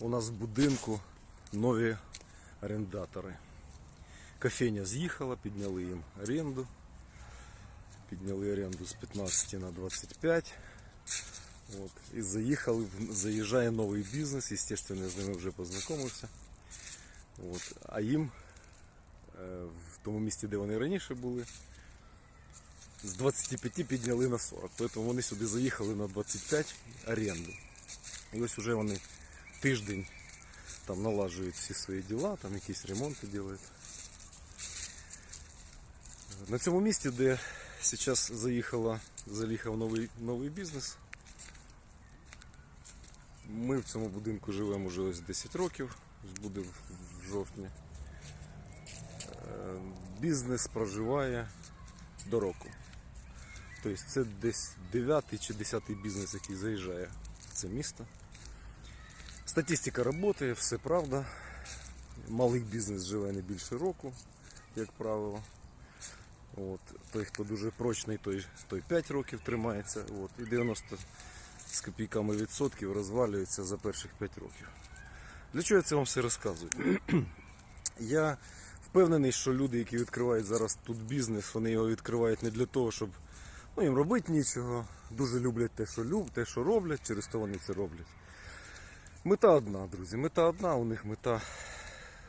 у нас в будинку нові орендатори. Кофейня з'їхала, підняли їм оренду. Підняли оренду з 15 на 25. От. І заїхали, заїжджає новий бізнес, естественно, я з ними вже познайомився. От. А їм е, в тому місці, де вони раніше були, з 25 підняли на 40. Тому вони сюди заїхали на 25 оренду. І ось уже вони тиждень там налажують всі свої діла, там якісь ремонти роблять. На цьому місці, де зараз заїхала, заїхав новий, новий бізнес, ми в цьому будинку живемо вже ось 10 років, буде в в жовтні. Е, Бізнес проживає до року. Тобто це десь 9 чи 10 бізнес, який заїжджає в це місто. Статистика працює, все правда. Малий бізнес живе не більше року, як правило. От. Той, хто дуже прочний, той, той 5 років тримається. От. І 90 з копійками відсотків розвалюється за перших 5 років. Для чого я це вам все розказую? Я впевнений, що люди, які відкривають зараз тут бізнес, вони його відкривають не для того, щоб ну, їм робити нічого. Дуже люблять те, що люб, те, що роблять, через то вони це роблять. Мета одна, друзі. Мета одна, у них мета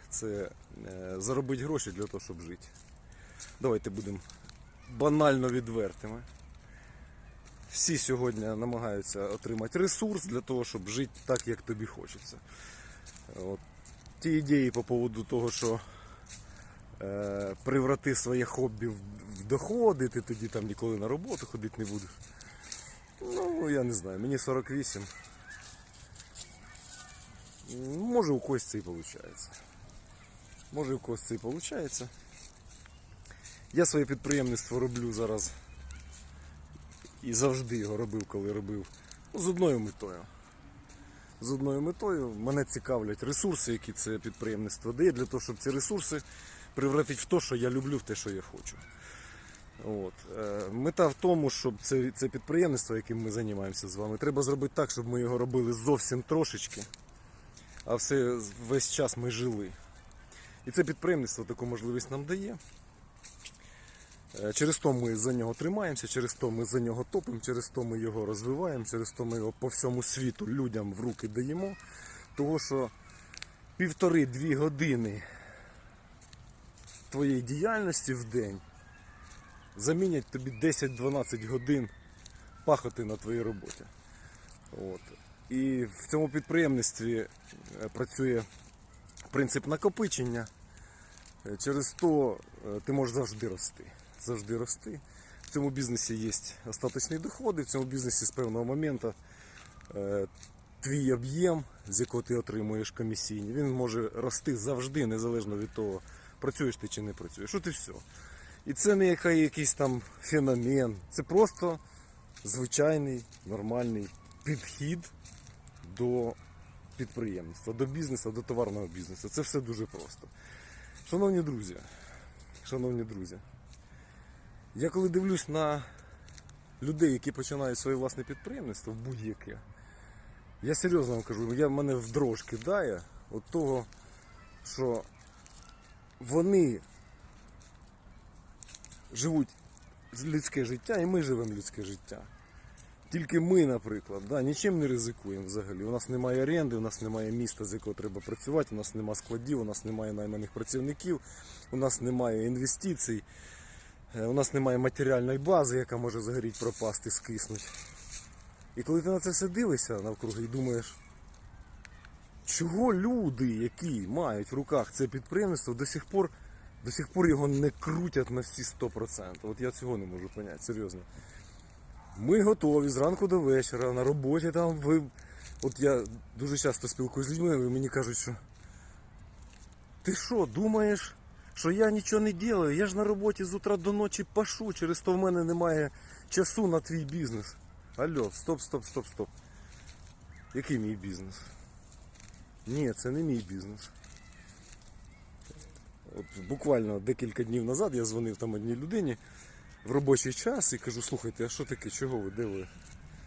це е, заробити гроші для того, щоб жити. Давайте будемо банально відвертими. Всі сьогодні намагаються отримати ресурс для того, щоб жити так, як тобі хочеться. От. Ті ідеї по поводу того, що е, приврати своє хобі в, в доходи, ти тоді там ніколи на роботу ходити не будеш. Ну, я не знаю, мені 48. Може у когось це і виходить. Може у когось це і виходить. Я своє підприємництво роблю зараз і завжди його робив, коли робив. Ну, з одною метою. З одною метою мене цікавлять ресурси, які це підприємництво дає, для того, щоб ці ресурси привратити в те, що я люблю, в те, що я хочу. От. Е, Мета в тому, щоб це, це підприємництво, яким ми займаємося з вами, треба зробити так, щоб ми його робили зовсім трошечки, а все весь час ми жили. І це підприємництво таку можливість нам дає. Е, Через то ми за нього тримаємося, через то ми за нього топимо, через то ми його розвиваємо, через то ми його по всьому світу людям в руки даємо. Того що півтори-дві години твоєї діяльності в день замінять тобі 10-12 годин пахоти на твоїй роботі. От. І в цьому підприємництві е, працює принцип накопичення. Е, Через то е, ти можеш завжди рости. Завжди рости. В цьому бізнесі є остаточні доходи, в цьому бізнесі з певного моменту твій об'єм, з якого ти отримуєш комісійні, він може рости завжди, незалежно від того, працюєш ти чи не працюєш. От і все. І це не якийсь там феномен, це просто звичайний нормальний підхід до підприємництва, до бізнесу, до товарного бізнесу. Це все дуже просто. Шановні друзі, шановні друзі, я коли дивлюсь на людей, які починають своє власне підприємництво, будь-яке, я серйозно вам кажу, я мене в дрож кидає від того, що вони живуть людське життя, і ми живемо людське життя. Тільки ми, наприклад, да, нічим не ризикуємо взагалі. У нас немає оренди, у нас немає міста, з якого треба працювати, у нас немає складів, у нас немає найманих працівників, у нас немає інвестицій, е, у нас немає матеріальної бази, яка може загоріти, пропасти, скиснути. І коли ти на це все дивишся навкруги і думаєш, чого люди, які мають в руках це підприємництво, до сих пор, до сих пор його не крутять на всі 100%. От я цього не можу зрозуміти, серйозно. Ми готові зранку до вечора, на роботі там ви. От я дуже часто спілкуюся з людьми, і мені кажуть, що ти що, думаєш, що я нічого не роблю? Я ж на роботі з утра до ночі пашу, через то в мене немає часу на твій бізнес. Алло, стоп, стоп, стоп, стоп. Який мій бізнес? Ні, це не мій бізнес. От буквально декілька днів назад я дзвонив там одній людині в робочий час і кажу, слухайте, а що таке, чого ви, де ви?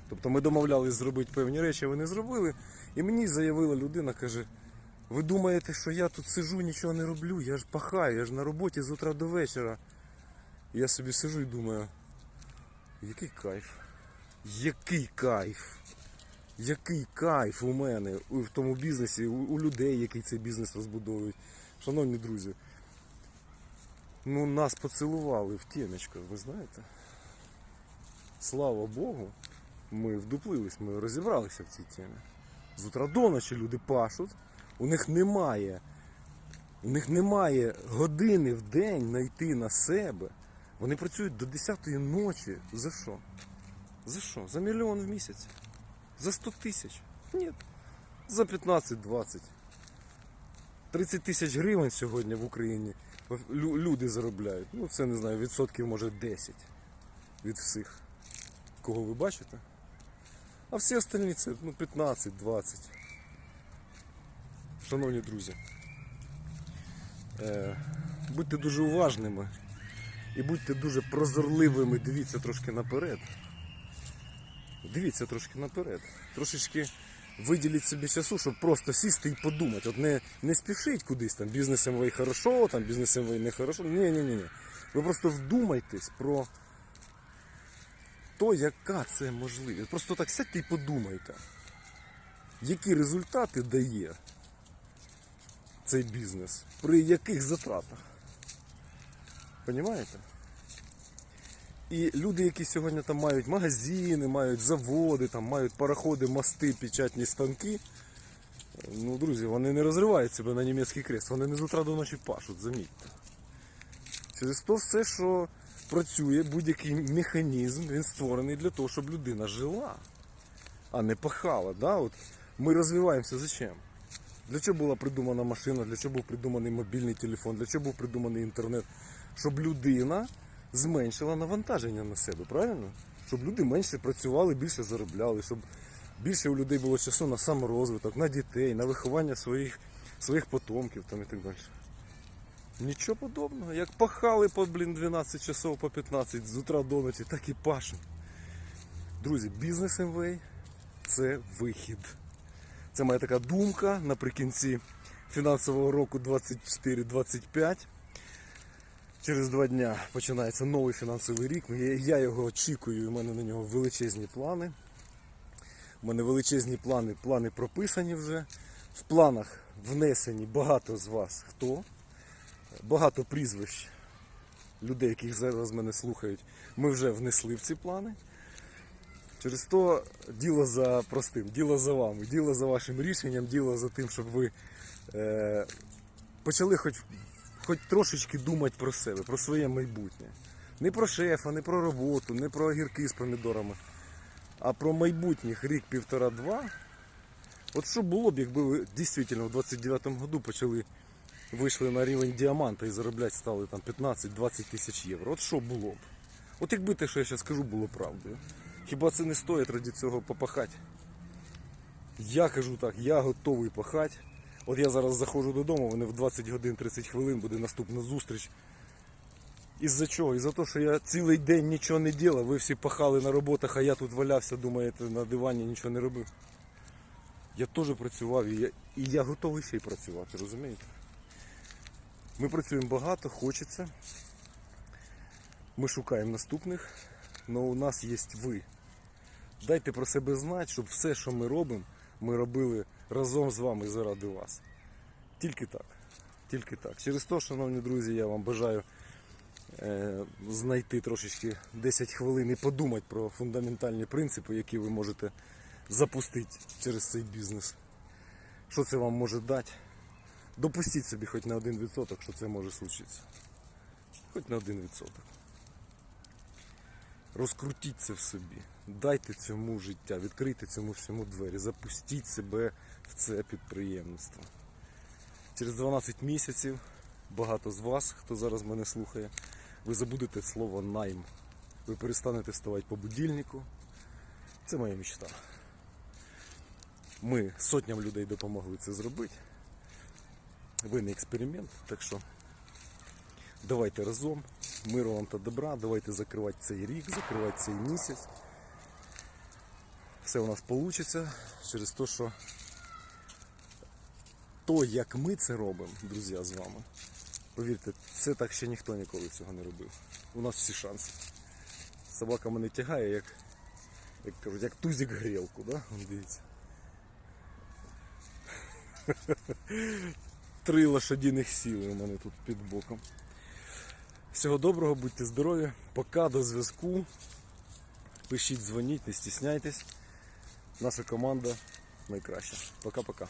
Тобто ми домовлялись зробити певні речі, вони зробили. І мені заявила людина, каже, ви думаєте, що я тут сижу, нічого не роблю, я ж пахаю, я ж на роботі з утра до вечора. І я собі сижу і думаю, який кайф. Який кайф. Який кайф у мене в тому бізнесі, у, людей, які цей бізнес розбудовують. Шановні друзі, ну нас поцілували в тіночку, ви знаєте. Слава Богу, ми вдуплились, ми розібралися в цій темі. З утра до ночі люди пашуть, у них немає, у них немає години в день знайти на себе. Вони працюють до 10-ї ночі. За що? За що? За мільйон в місяць? За 100 тисяч? Ні. За 15-20. 30 тисяч гривень сьогодні в Україні люди заробляють. Ну, це не знаю, відсотків може 10 від всіх, кого ви бачите. А всі остальні це ну, 15-20. Шановні друзі, е, будьте дуже уважними і будьте дуже прозорливими, дивіться трошки наперед. Дивіться трошки наперед. Трошечки виділіть собі часу, щоб просто сісти і подумати. От не, не спішіть кудись там, бізнес МВ хорошо, там бізнес МВ не хорошо. Ні, ні, ні. Ви просто вдумайтесь про то, яка це можливість. Просто так сядьте і подумайте, які результати дає цей бізнес, при яких затратах. Понімаєте? І люди, які сьогодні там мають магазини, мають заводи, там мають пароходи, мости, печатні станки. Ну, друзі, вони не розривають себе на німецький крест, вони не з утра до ночі пашуть, замітьте. Через то все, що працює, будь-який механізм, він створений для того, щоб людина жила, а не пахала. Да? От ми розвиваємося зачем? Для чого була придумана машина, для чого був придуманий мобільний телефон, для чого був придуманий інтернет? Щоб людина зменшила навантаження на себе, правильно? Щоб люди менше працювали, більше заробляли, щоб більше у людей було часу на саморозвиток, на дітей, на виховання своїх, своїх потомків там і так далі. Нічого подобного. Як пахали по блін, 12 часов по 15 з утра до ночі, так і пашемо. Друзі, бізнес МВ це вихід. Це моя така думка наприкінці фінансового року 24-25. Через два дня починається новий фінансовий рік. Я- його очікую, і в мене на нього величезні плани. У мене величезні плани, плани прописані вже. В планах внесені багато з вас хто. Багато прізвищ людей, яких зараз мене слухають, ми вже внесли в ці плани. Через то діло за простим, діло за вами, діло за вашим рішенням, діло за тим, щоб ви е, почали хоч, хоч трошечки думати про себе, про своє майбутнє. Не про шефа, не про роботу, не про огірки з помідорами, а про майбутніх рік, півтора-два. От що було б, якби ви дійсно в 29-му году почали вийшли на рівень діаманта і заробляти стали там 15-20 тисяч євро. От що було б? От якби те, що я зараз скажу, було правдою. Хіба це не стоїть раді цього попахати? Я кажу так, я готовий пахати. От я зараз заходжу додому, вони в 20 годин 30 хвилин буде наступна зустріч. Із-за чого? Із-за того, що я цілий день нічого не робив, ви всі пахали на роботах, а я тут валявся, думаєте, на дивані нічого не робив. Я теж працював і я, і я готовий ще й працювати, розумієте? Ми працюємо багато, хочеться. Ми шукаємо наступних, але у нас є ви. Дайте про себе знати, щоб все, що ми робимо, ми робили разом з вами заради вас. Тільки так. Тільки так. Через то, шановні друзі, я вам бажаю е, знайти трошечки 10 хвилин і подумати про фундаментальні принципи, які ви можете запустити через цей бізнес. Що це вам може дати? Допустіть собі хоч на 1%, що це може случитися. Хоч на 1%. Розкрутіть це в собі. Дайте цьому життя, відкрийте цьому всьому двері, запустіть себе в це підприємництво. Через 12 місяців багато з вас, хто зараз мене слухає, ви забудете слово найм. Ви перестанете вставати по будильнику. Це моя мечта. Ми сотням людей допомогли це зробити. Ви не експеримент, так що давайте разом. Миру вам та добра, давайте закривати цей рік, закривати цей місяць. Все у нас вийде через те, що то, як ми це робимо, друзі, з вами, повірте, це так ще ніхто ніколи цього не робив. У нас всі шанси. Собака мене тягає, як, як кажуть, як тузик грілку, да? Дивіться. Три лошадіних сіли у мене тут під боком. Всього доброго, будьте здорові. Пока до зв'язку. Пишіть, дзвоніть, не стісняйтесь. Наша команда найкраща. Пока-пока.